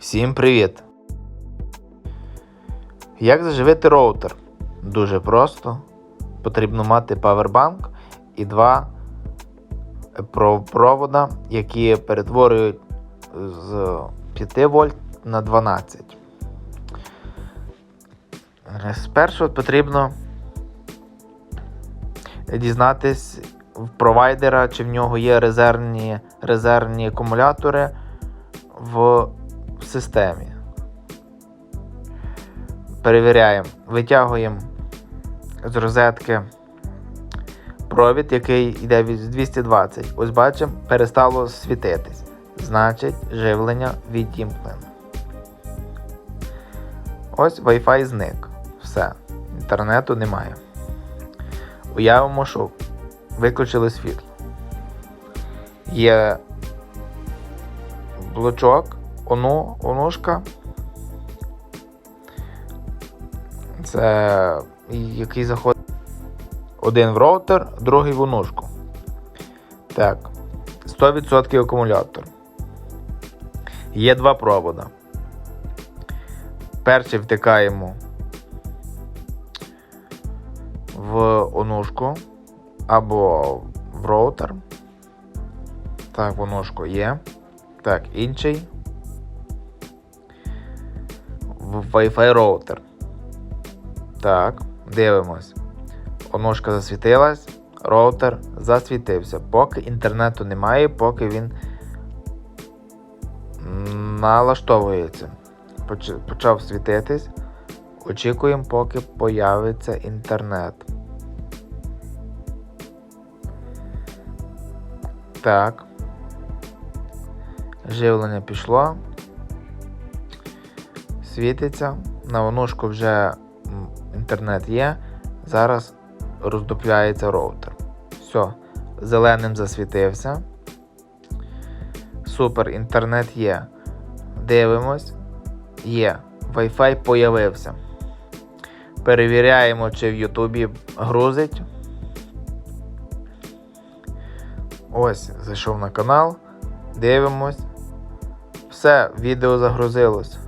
Всім привіт! Як заживити роутер? Дуже просто. Потрібно мати павербанк і два провода, які перетворюють з 5 вольт на 12. Спершу потрібно дізнатись в провайдера, чи в нього є резервні, резервні акумулятори в системі. Перевіряємо, витягуємо з розетки провід, який йде від 220. Ось бачимо, перестало світитись. Значить, живлення відімкнено. Ось Wi-Fi зник. Все. Інтернету немає. Уявимо, що виключили світло. Є блочок, ону, онушка. Це який заходить один в роутер, другий в онушку. Так. 100% акумулятор. Є два провода. Перший втикаємо в онушку або в роутер. Так, в онушку є. Так, інший. Wi-Fi роутер. Так, дивимось. Онушка засвітилась, роутер засвітився. Поки інтернету немає, поки він налаштовується. Почав світитись. Очікуємо, поки появиться інтернет. Так. Живлення пішло. Світиться. На онушку вже інтернет є. Зараз роздупляється роутер. Все, зеленим засвітився. Супер, інтернет є. Дивимось. Є. Wi-Fi появився. Перевіряємо, чи в Ютубі грузить. Ось, зайшов на канал. Дивимось. Все, відео загрузилось.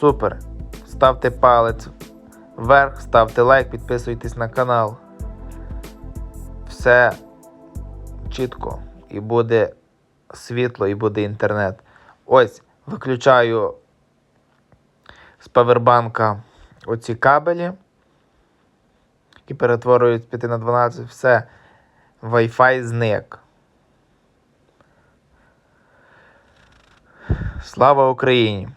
Супер. Ставте палець вверх, ставте лайк, підписуйтесь на канал. Все чітко. І буде світло, і буде інтернет. Ось, виключаю з павербанка оці кабелі, які перетворюють з 5 на 12. Все. Wi-Fi зник. Слава Україні!